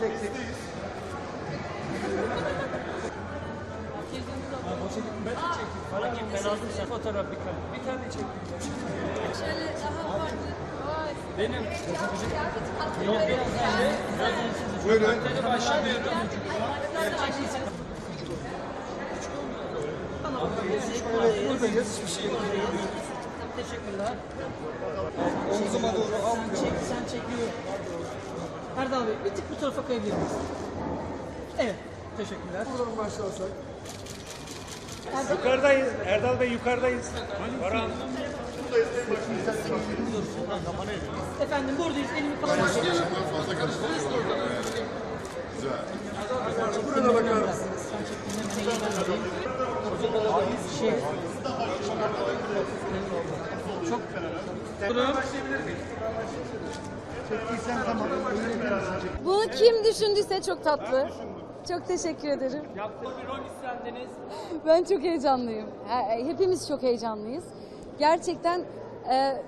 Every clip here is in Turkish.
Hangi ben aldım sen fotoğraf bir kare. Bir tane çekeyim. Şöyle daha farklı. Benim Yok yok. Buyurun. seni başlamıyordum. Buradayız. Hiçbir şey yok. Teşekkürler. Omzuma doğru al. Çek, sen çekiyor. Erdal Bey bir tık bu tarafa kayabilir miyiz? Evet. Teşekkürler. Buradan başlarsak. Yukarıdayız. Erdal Bey yukarıdayız. Baran. Efendim buradayız. Elimi kapatıyorum. fazla Burada bakar mısınız? Şey. Çok Durum. Bunu kim düşündüyse çok tatlı. Çok teşekkür ederim. Yaptığı bir rol istendiniz. Ben çok heyecanlıyım. He- Hepimiz çok heyecanlıyız. Gerçekten e,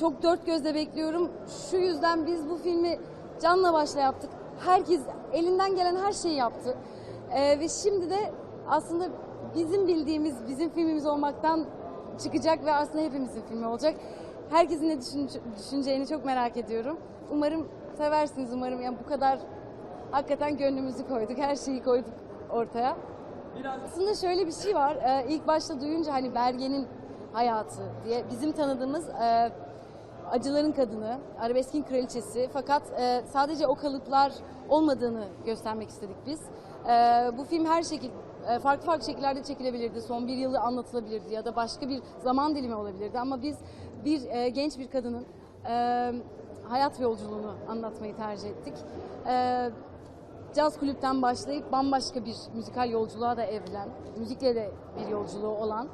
çok dört gözle bekliyorum. Şu yüzden biz bu filmi canla başla yaptık. Herkes elinden gelen her şeyi yaptı. E, ve şimdi de aslında bizim bildiğimiz, bizim filmimiz olmaktan çıkacak ve aslında hepimizin filmi olacak. Herkesin ne düşün- düşüneceğini çok merak ediyorum. Umarım seversiniz, umarım yani bu kadar hakikaten gönlümüzü koyduk, her şeyi koyduk ortaya. Aslında şöyle bir şey var. Ee, ilk başta duyunca hani Bergen'in hayatı diye bizim tanıdığımız e, acıların kadını, arabeskin kraliçesi. Fakat e, sadece o kalıplar olmadığını göstermek istedik biz. E, bu film her şekil e, farklı farklı şekillerde çekilebilirdi. Son bir yılı anlatılabilirdi ya da başka bir zaman dilimi olabilirdi. Ama biz bir e, genç bir kadının e, hayat yolculuğunu anlatmayı tercih ettik. E, caz kulüpten başlayıp bambaşka bir müzikal yolculuğa da evrilen, müzikle de bir yolculuğu olan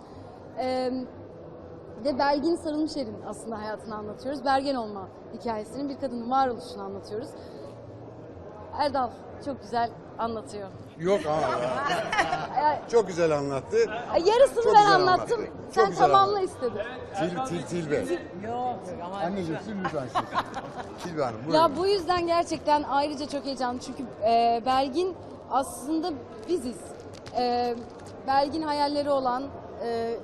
ve Belgin Sarılmışer'in aslında hayatını anlatıyoruz. Bergen olma hikayesinin bir kadının varoluşunu anlatıyoruz. Erdal çok güzel anlatıyor. Yok ama çok güzel anlattı. Yarısını Çok ben güzel anlattım. anlattı. Çok Sen güzel tamamla istedin. Til, til, Tilbe. Yok ama Anneciğim sil lütfen siz. Tilbe Hanım buyurun. Ya bu yüzden gerçekten ayrıca çok heyecanlı çünkü e, Belgin aslında biziz. E, Belgin hayalleri olan, e,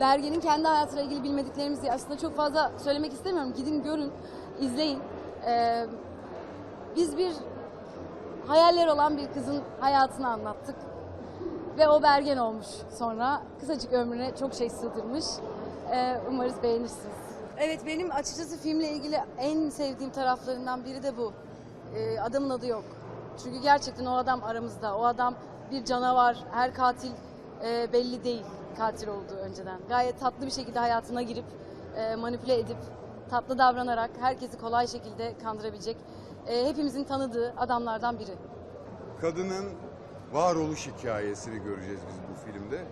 Bergen'in kendi hayatıyla ilgili bilmediklerimizi aslında çok fazla söylemek istemiyorum. Gidin görün, izleyin. E, biz bir hayaller olan bir kızın hayatını anlattık. Ve o Bergen olmuş sonra. Kısacık ömrüne çok şey sığdırmış. E, umarız beğenirsiniz. Evet benim açıkçası filmle ilgili en sevdiğim taraflarından biri de bu. Ee, adamın adı yok. Çünkü gerçekten o adam aramızda. O adam bir canavar. Her katil e, belli değil katil olduğu önceden. Gayet tatlı bir şekilde hayatına girip e, manipüle edip tatlı davranarak herkesi kolay şekilde kandırabilecek e, hepimizin tanıdığı adamlardan biri. Kadının varoluş hikayesini göreceğiz biz bu filmde.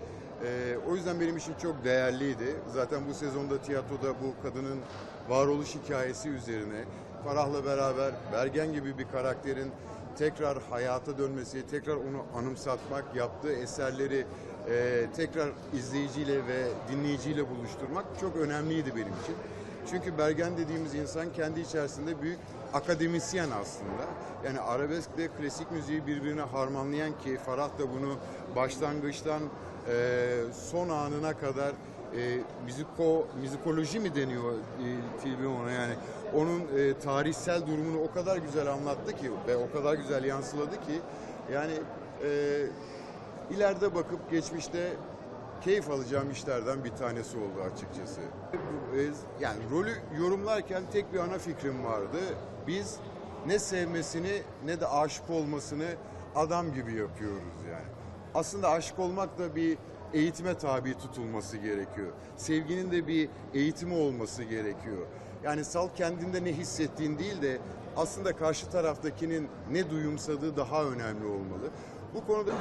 Ee, o yüzden benim için çok değerliydi. Zaten bu sezonda tiyatroda bu kadının varoluş hikayesi üzerine Farah'la beraber Bergen gibi bir karakterin tekrar hayata dönmesi, tekrar onu anımsatmak, yaptığı eserleri e, tekrar izleyiciyle ve dinleyiciyle buluşturmak çok önemliydi benim için. Çünkü Bergen dediğimiz insan kendi içerisinde büyük akademisyen aslında. Yani arabeskle klasik müziği birbirine harmanlayan ki Farah da bunu başlangıçtan e, son anına kadar e, müziko, müzikoloji mi deniyor e, Tilbi ona yani onun e, tarihsel durumunu o kadar güzel anlattı ki ve o kadar güzel yansıladı ki yani e, ileride bakıp geçmişte keyif alacağım işlerden bir tanesi oldu açıkçası. Yani rolü yorumlarken tek bir ana fikrim vardı. Biz ne sevmesini ne de aşık olmasını adam gibi yapıyoruz yani. Aslında aşık olmak da bir eğitime tabi tutulması gerekiyor. Sevginin de bir eğitimi olması gerekiyor. Yani sal kendinde ne hissettiğin değil de aslında karşı taraftakinin ne duyumsadığı daha önemli olmalı. Bu konuda